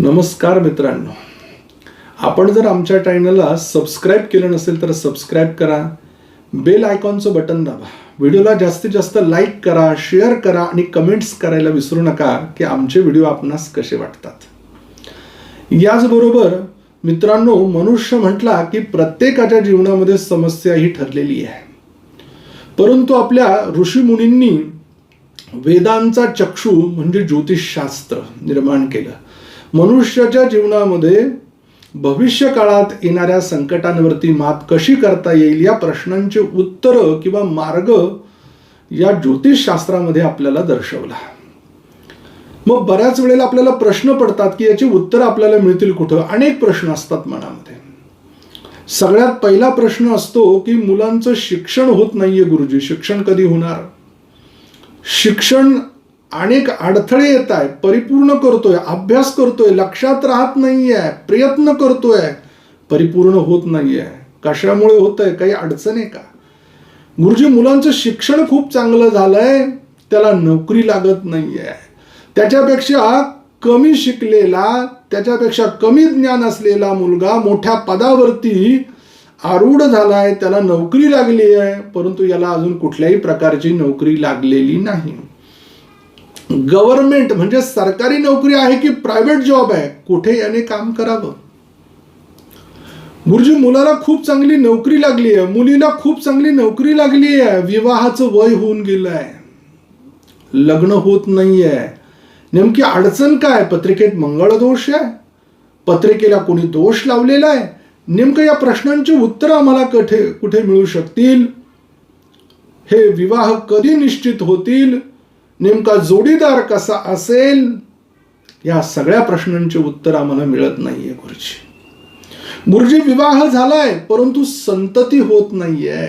नमस्कार मित्रांनो. आपण जर आमच्या चॅनलला सबस्क्राईब केलं नसेल तर सबस्क्राईब करा. बेल आयकॉनचं बटन दाबा. व्हिडिओला जास्तीत जास्त लाईक करा शेअर करा आणि कमेंट्स करायला विसरू नका की आमचे व्हिडिओ आपणास कसे वाटतात. याचबरोबर मित्रांनो मनुष्य म्हटला की प्रत्येकाच्या जीवनामध्ये समस्या ही ठरलेली आहे. परंतु आपल्या ऋषीमुनींनी वेदांचा चक्षु म्हणजे ज्योतिषशास्त्र निर्माण केलं. मनुष्याच्या जीवनामध्ये भविष्य काळात येणाऱ्या संकटांवरती मात कशी करता येईल या प्रश्नांचे उत्तर किंवा मार्ग या ज्योतिषशास्त्रामध्ये आपल्याला दर्शवला. मग बऱ्याच वेळेला आपल्याला प्रश्न पडतात की याची उत्तर आपल्याला मिळतील कुठं? अनेक प्रश्न असतात मनामध्ये. सगळ्यात पहिला प्रश्न असतो की मुलांचं शिक्षण होत नाहीये गुरुजी. शिक्षण कधी होणार? शिक्षण अनेक अडथळे येत आहे परिपूर्ण करतोय अभ्यास करतोय लक्षात राहत नाहीये प्रयत्न करतोय परिपूर्ण होत नाहीये. कशामुळे होत आहे काही अडचण आहे का? गुरुजी मुलांचं शिक्षण खूप चांगलं झालंय त्याला नोकरी लागत नाहीये. त्याच्यापेक्षा कमी शिकलेला त्याच्यापेक्षा कमी ज्ञान असलेला मुलगा मोठ्या पदावरती आरूढ झालाय त्याला नोकरी लागली आहे परंतु याला अजून कुठल्याही प्रकारची नोकरी लागलेली नाही. गव्हर्नमेंट म्हणजे सरकारी नोकरी आहे की प्रायव्हेट जॉब आहे? कुठे याने काम करावं? गुरुजी मुलाला खूप चांगली नोकरी लागली आहे. मुलीला खूप चांगली नोकरी लागली आहे. विवाहाचं वय होऊन गेलं आहे लग्न होत नाही आहे नेमकी अडचण काय? पत्रिकेत मंगळ दोष आहे? पत्रिकेला कोणी दोष लावलेला आहे? नेमकं या प्रश्नांची उत्तरं आम्हाला कुठे कुठे मिळू शकतील? हे विवाह कधी निश्चित होतील? नेमका जोडीदार कसा असेल या सगळ्या प्रश्नांचे उत्तर आम्हाला मिळत नाहीये गुरुजी. गुरुजी विवाह झालाय परंतु संतती होत नाहीये.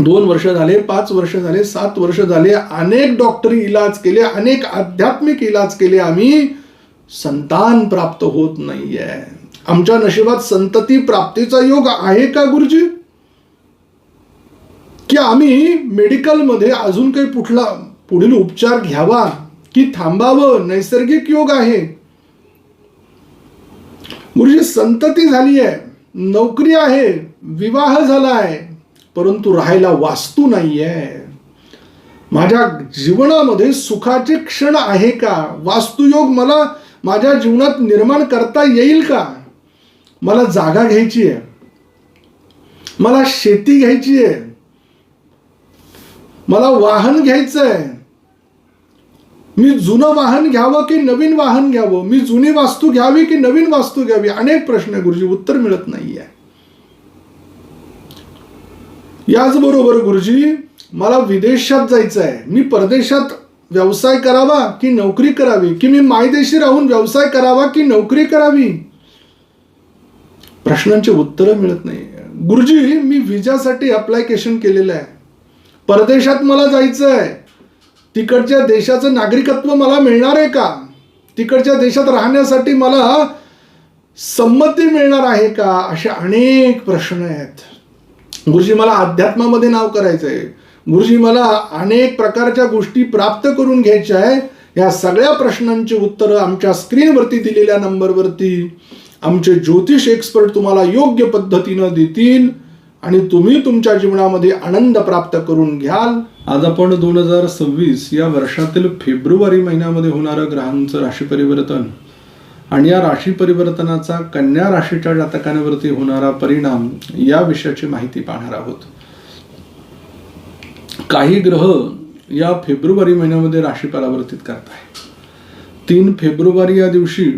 दोन वर्ष झाले पाच वर्ष झाले सात वर्ष झाले अनेक डॉक्टरी इलाज केले अनेक आध्यात्मिक इलाज केले आम्ही संतान प्राप्त होत नाहीये. आमच्या नशिबात संतती प्राप्तीचा योग आहे का गुरुजी? की आम्ही मेडिकलमध्ये अजून काही कुठला पुढील उपचार घ्यावा की थांबावं? नैसर्गिक योग आहे. गुरुजी संतती झाली आहे नोकरी आहे. विवाह झाला आहे परंतु राहायला वास्तू नाहीये. माझ्या जीवनामध्ये सुखाचे क्षण आहे का? वास्तुयोग मला माझ्या जीवनात निर्माण करता येईल का? मला जागा घ्यायची आहे मला शेती घ्यायची आहे मला वाहन घ्यायचं आहे मी जुनं वाहन घ्यावं की नवीन वाहन घ्यावं? मी जुनी वास्तू घ्यावी की नवीन वास्तू घ्यावी? अनेक प्रश्न आहे गुरुजी उत्तर मिळत नाहीये. याचबरोबर गुरुजी मला विदेशात जायचं आहे मी परदेशात व्यवसाय करावा की नोकरी करावी? की मी मायदेशी राहून व्यवसाय करावा की नोकरी करावी? प्रश्नांची उत्तरं मिळत नाही गुरुजी मी विजासाठी अप्लायकेशन केलेलं आहे. परदेशात मला जायचं आहे तिकडच्या देशाचं नागरिकत्व मला मिळणार आहे का? तिकडच्या देशात राहण्यासाठी मला संमती मिळणार आहे का? असे अनेक प्रश्न आहेत. गुरुजी मला अध्यात्मामध्ये नाव करायचं आहे गुरुजी मला अनेक प्रकारच्या गोष्टी प्राप्त करून घ्यायच्या आहे. या सगळ्या प्रश्नांची उत्तरं आमच्या स्क्रीनवरती दिलेल्या नंबरवरती आमचे ज्योतिष एक्सपर्ट तुम्हाला योग्य पद्धतीनं देतील. आणि तुम्ही तुमच्या जीवनामध्ये आनंद प्राप्त करून घ्याल. आज आपण दोन हजार सव्वीस या वर्षातील फेब्रुवारी महिन्यामध्ये होणारं ग्रहांचं राशी परिवर्तन आणि या राशी परिवर्तनाचा कन्या राशीच्या जातकांवरती होणारा परिणाम या विषयाची माहिती पाहणार आहोत. काही ग्रह या फेब्रुवारी महिन्यामध्ये राशी परावर्तित करत आहे तीन फेब्रुवारी या दिवशी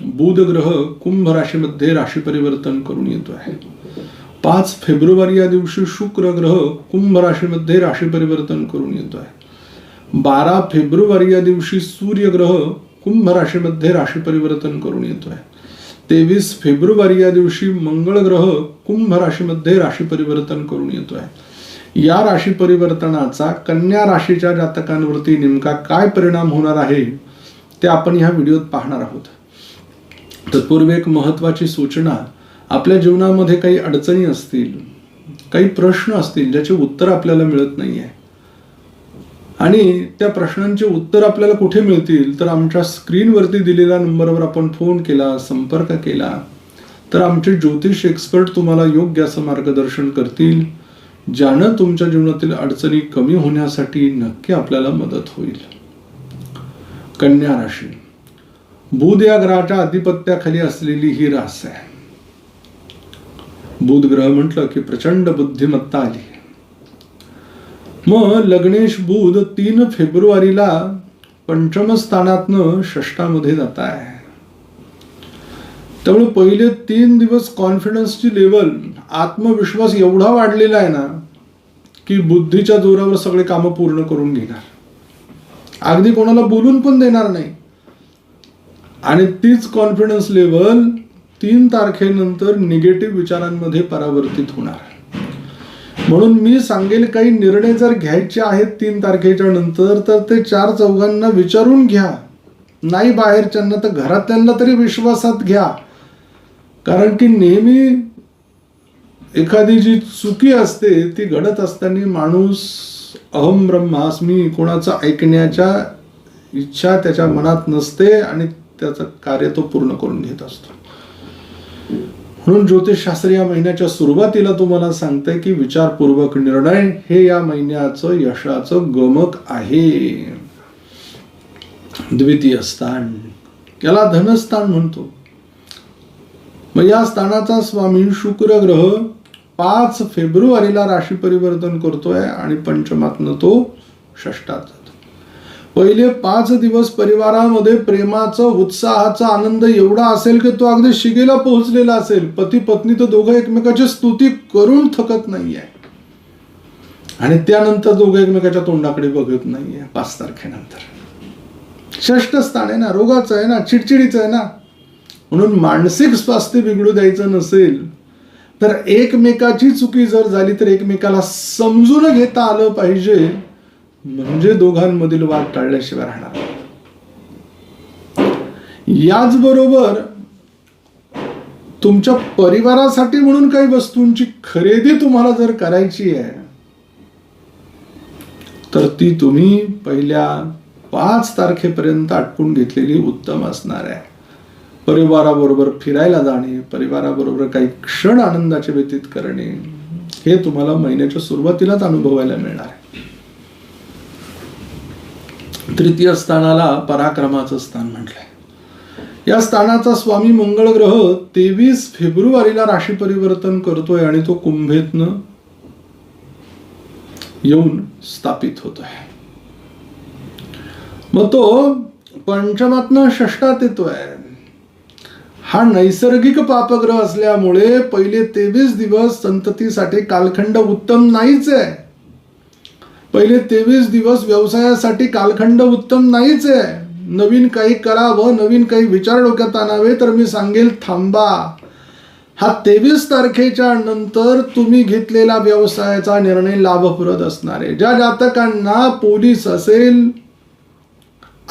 बुध ग्रह कुंभ राशीमध्ये राशी परिवर्तन करून येतो आहे पाच फेब्रुवारी या दिवशी शुक्र ग्रह कुंभ राशीमध्ये राशी परिवर्तन करून येतो आहे. बारा फेब्रुवारी या दिवशी सूर्य ग्रह कुंभ राशीमध्ये राशी परिवर्तन करून येतो आहे. तेवीस फेब्रुवारी या दिवशी मंगळ ग्रह कुंभ राशीमध्ये राशी परिवर्तन करून येतो आहे. या राशी परिवर्तनाचा कन्या राशीच्या जातकांवरती नेमका काय परिणाम होणार आहे ते आपण ह्या व्हिडिओत पाहणार आहोत. तत्पूर्वी एक महत्वाची सूचना आपल्या जीवनामध्ये काही अडचणी असतील काही प्रश्न असतील ज्याचे उत्तर आपल्याला मिळत नाही आहे आणि त्या प्रश्नांचे उत्तर आपल्याला कुठे मिळतील? तर आमच्या स्क्रीनवरती दिलेल्या नंबरवर आपण फोन केला संपर्क केला तर आमचे ज्योतिष एक्सपर्ट तुम्हाला योग्य असं मार्गदर्शन करतील ज्यानं तुमच्या जीवनातील अडचणी कमी होण्यासाठी नक्की आपल्याला मदत होईल. कन्या राशी. बुध या ग्रहाच्या अधिपत्याखाली असलेली ही रास आहे. बुधग्रह म्हटलं की प्रचंड बुद्धिमत्ता आली. मग लग्नेश बुध तीन फेब्रुवारीला पंचम स्थानातनं षष्टामध्ये जात आहे. त्यामुळे पहिले तीन दिवस कॉन्फिडन्सची लेवल आत्मविश्वास एवढा वाढलेला आहे ना की बुद्धीच्या जोरावर सगळे कामं पूर्ण करून घेणार. अगदी कोणाला बोलून पण देणार नाही. आणि तीच कॉन्फिडन्स लेवल तीन तारखेनंतर निगेटिव्ह विचारांमध्ये परावर्तित होणार. म्हणून मी सांगेल काही निर्णय जर घ्यायचे आहेत तीन तारखेच्या नंतर तर ते चार चौघांना विचारून घ्या. नाही बाहेरच्यांना तर घरातल्यांना तरी विश्वासात घ्या. कारण की नेहमी एखादी जी चुकी असते ती घडत असताना माणूस अहम ब्रह्मास्मी कोणाचं ऐकण्याच्या इच्छा त्याच्या मनात नसते आणि त्याचं कार्य तो पूर्ण करून घेत असतो. म्हणून ज्योतिषशास्त्र या महिन्याच्या सुरुवातीला तुम्हाला सांगतंय की विचारपूर्वक निर्णय हे या महिन्याचं यशाचं गमक आहे. द्वितीय स्थान. याला धनस्थान म्हणतो. मग या स्थानाचा स्वामी शुक्र ग्रह पाच फेब्रुवारीला राशी परिवर्तन करतोय आणि पंचमातनं तो षष्टात पहिले पाच दिवस परिवारामध्ये प्रेमाचा उत्साहाचा आनंद एवढा असेल की तो अगदी शिगेला पोहोचलेला असेल. पती पत्नी तर दोघं एकमेकाची स्तुती करून थकत नाहीये. आणि त्यानंतर दोघं एकमेकाच्या तोंडाकडे बघत नाहीये पाच तारखेनंतर. षष्ठ स्थान आहे ना रोगाचं आहे ना चिडचिडीचं आहे ना. म्हणून मानसिक स्वास्थ्य बिघडू द्यायचं नसेल तर एकमेकाची चुकी जर झाली तर एकमेकाला समजून घेता आलं पाहिजे. म्हणजे दोघांमधील वाद टाळल्याशिवाय राहणार याचबरोबर तुमच्या परिवारासाठी म्हणून काही वस्तूंची खरेदी तुम्हाला जर करायची आहे तर ती तुम्ही पहिल्या पाच तारखेपर्यंत आटपून घेतलेली उत्तम असणार आहे. परिवाराबरोबर फिरायला जाणे परिवाराबरोबर काही क्षण आनंदाचे व्यतीत करणे हे तुम्हाला महिन्याच्या सुरुवातीलाच अनुभवायला मिळणार आहे. तृतीय स्थानाला पराक्रमाचं स्थान म्हटलंय. या स्थानाचा स्वामी मंगळ ग्रह तेवीस फेब्रुवारीला राशी परिवर्तन करतोय आणि तो कुंभेतनं येऊन स्थापित होतोय. मग तो पंचमातनं षष्टात येतोय. हा नैसर्गिक पापग्रह असल्यामुळे पहिले तेवीस दिवस संततीसाठी कालखंड उत्तम नाहीच आहे. पहिले तेवीस दिवस व्यवसायासाठी कालखंड उत्तम नाहीच आहे. नवीन काही करावं नवीन काही विचार डोक्यात आणावे तर मी सांगेल थांबा. हा तेवीस तारखेच्या नंतर तुम्ही घेतलेला व्यवसायाचा निर्णय लाभप्रद असणार आहे. ज्या जातकांना पोलीस असेल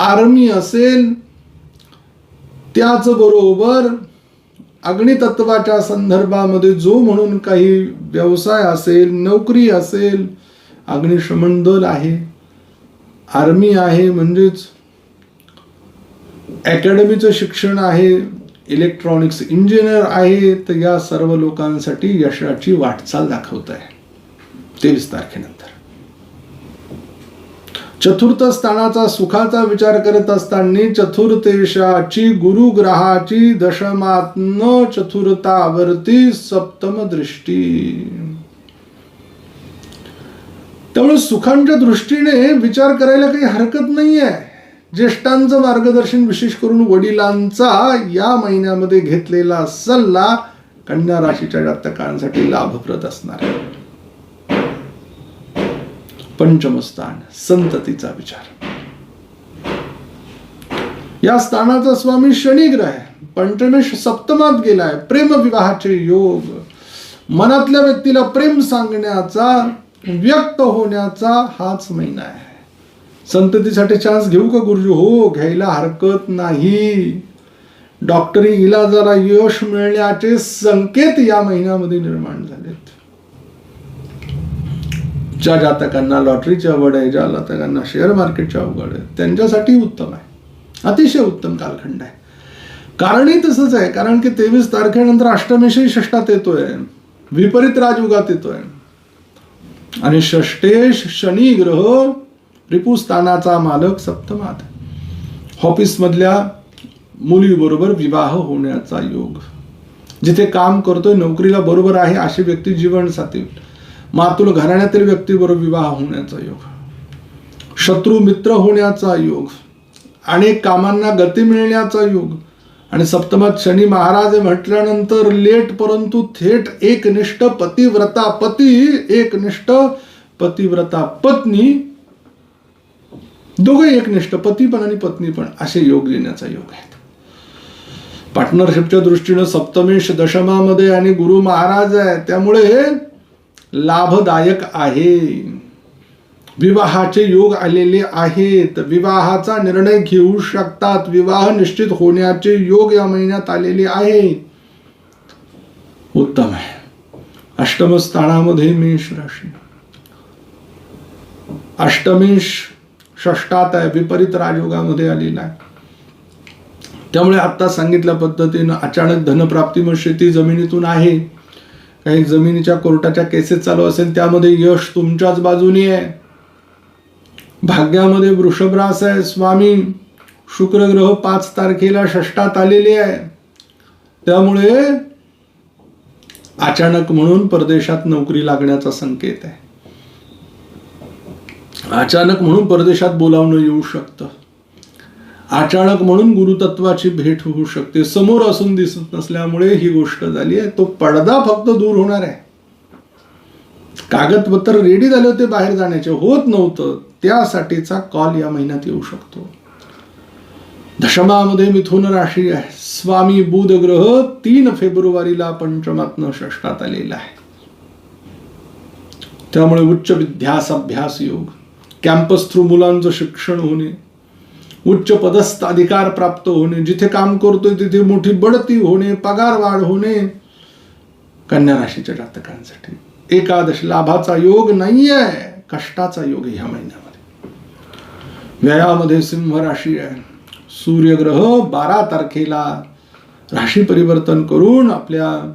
आर्मी असेल त्याचबरोबर अग्नितत्वाच्या संदर्भामध्ये जो म्हणून काही व्यवसाय असेल नोकरी असेल अग्निशमन दल आहे आर्मी आहे म्हणजेच अकॅडमीचं शिक्षण आहे इलेक्ट्रॉनिक्स इंजिनियर आहे तर या सर्व लोकांसाठी यशाची वाटचाल दाखवत आहे. तेवीस तारखेनंतर. चतुर्थ स्थानाचा सुखाचा विचार करत असताना चतुर्थेशाची गुरुग्रहाची दशमात्न चतुर्थावरती सप्तम दृष्टी. त्यामुळे सुखांच्या दृष्टीने विचार करायला काही हरकत नाही आहे ज्येष्ठांचं मार्गदर्शन विशेष करून वडिलांचा या महिन्यामध्ये घेतलेला सल्ला कन्या राशीच्या जातकांसाठी लाभप्रद असणार आहे. पंचमस्थान संततीचा विचार. या स्थानाचा स्वामी शनी ग्रह आहे. पंचमेश सप्तमात गेलाय. प्रेम विवाहाचे योग. मनातल्या व्यक्तीला प्रेम सांगण्याचा व्यक्त होण्याचा हाच महिना आहे. संततीसाठी चान्स घेऊ का गुरुजी? हो घ्यायला हरकत नाही. डॉक्टरी इलाजाला यश मिळण्याचे संकेत या महिन्यामध्ये निर्माण झालेत. ज्या जातकांना लॉटरीची आवड आहे ज्या जातकांना शेअर मार्केटची आवड आहे त्यांच्यासाठी उत्तम आहे. अतिशय उत्तम कालखंड आहे. कारणही तसंच आहे कारण की तेवीस तारखेनंतर अष्टमेशी षष्टात येतोय. विपरीत राजयुगात येतोय. आणि षष्टेश शनी ग्रह रिपुस्थानाचा मालक सप्तमात. ऑफिसमधल्या मुलीबरोबर विवाह होण्याचा योग. जिथे काम करतोय नोकरीला बरोबर आहे अशी व्यक्ती जीवन साथी मातुल घराण्यातील व्यक्तीबरोबर विवाह होण्याचा योग. शत्रू मित्र होण्याचा योग. अनेक कामांना गती मिळण्याचा योग. आणि सप्तमात शनी महाराज म्हटल्यानंतर लेट परंतु थेट एकनिष्ठ पतिव्रता पती एकनिष्ठ पतिव्रता पत्नी दोघे एकनिष्ठ पती पण आणि पत्नी पण असे योग देण्याचा योग आहे पार्टनरशिपच्या दृष्टीनं सप्तमेश दशमामध्ये आणि गुरु महाराज आहे त्यामुळे लाभदायक आहे. विवाहाचे योग आलेले आहेत. विवाहाचा निर्णय घेऊ शकतात. विवाह निश्चित होण्याचे योग या महिन्यात आलेले आहे उत्तम आहे. अष्टम स्थानामध्ये मेष राशी. अष्टमेश षष्टात आहे. विपरीत राजयोगामध्ये आलेला आहे. त्यामुळे आत्ता सांगितल्या पद्धतीनं अचानक धनप्राप्ती मग शेती जमिनीतून आहे. काही जमिनीच्या कोर्टाच्या केसेस चालू असेल त्यामध्ये यश तुमच्याच बाजूनी आहे. भाग्यामध्ये वृषभरास आहे. स्वामी शुक्र ग्रह पाच तारखेला षष्टात आलेले आहे. त्यामुळे अचानक म्हणून परदेशात नोकरी लागण्याचा संकेत आहे. अचानक म्हणून परदेशात बोलावणं येऊ शकतं. अचानक म्हणून गुरुतत्वाची भेट होऊ शकते. समोर असून दिसत नसल्यामुळे ही गोष्ट झाली आहे. तो पडदा फक्त दूर होणार आहे. कागदपत्र रेडी झाले होते बाहेर जाण्याचे. होत नव्हतं. त्यासाठीचा कॉल या महिन्यात येऊ शकतो. दशमामध्ये मिथुन राशी आहे. स्वामी बुध ग्रह तीन फेब्रुवारीला पंचमात्न षष्टात आलेला आहे. त्यामुळे उच्च विद्यास अभ्यास योग कॅम्पस थ्रू मुलांचं शिक्षण होणे उच्च पदस्थ अधिकार प्राप्त होणे जिथे काम करतोय तिथे मोठी बढती होणे पगार वाढ होणे कन्या राशीच्या जातकांसाठी. एकादश लाभाचा योग नाहीये कष्टाचा योग ह्या महिन्यात. व्ययामध्ये सिंह राशी आहे सूर्यग्रह बारा तारखेला राशी परिवर्तन करून आपल्या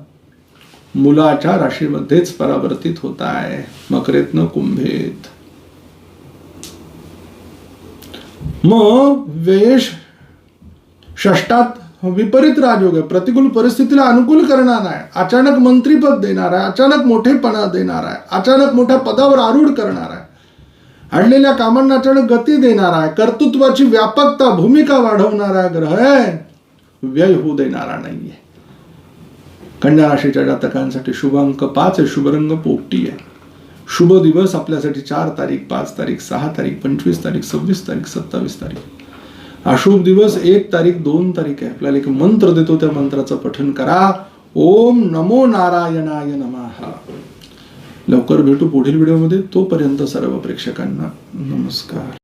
मुलाच्या राशीमध्येच परावर्तित होत आहे. मकरेतनं कुंभेत. मग वेश षष्टात विपरीत राजयोग आहे. प्रतिकूल परिस्थितीला अनुकूल करणार आहे. अचानक मंत्रीपद देणार आहे. अचानक मोठेपणा देणार आहे. अचानक मोठ्या पदावर आरूढ करणार आहे. आणलेल्या कामांना अचानक गती देणार आहे. कर्तृत्वाची व्यापकता भूमिका वाढवणारा ग्रह आहे व्यय होऊ देणारा नाहीये. कन्या राशीच्या जातकांसाठी शुभ अंक पाच आहे. शुभरंग पोपटी आहे. शुभ दिवस आपल्यासाठी चार तारीख पाच तारीख सहा तारीख पंचवीस तारीख सव्वीस तारीख सत्तावीस तारीख. अशुभ दिवस एक तारीख दोन तारीख आहे. आपल्याला एक मंत्र देतो. त्या मंत्राचं पठन करा. ओम नमो नारायणाय नमः. लवकर भेटू पुढील व्हिडिओमध्ये. तोपर्यंत सर्व प्रेक्षकांना नमस्कार.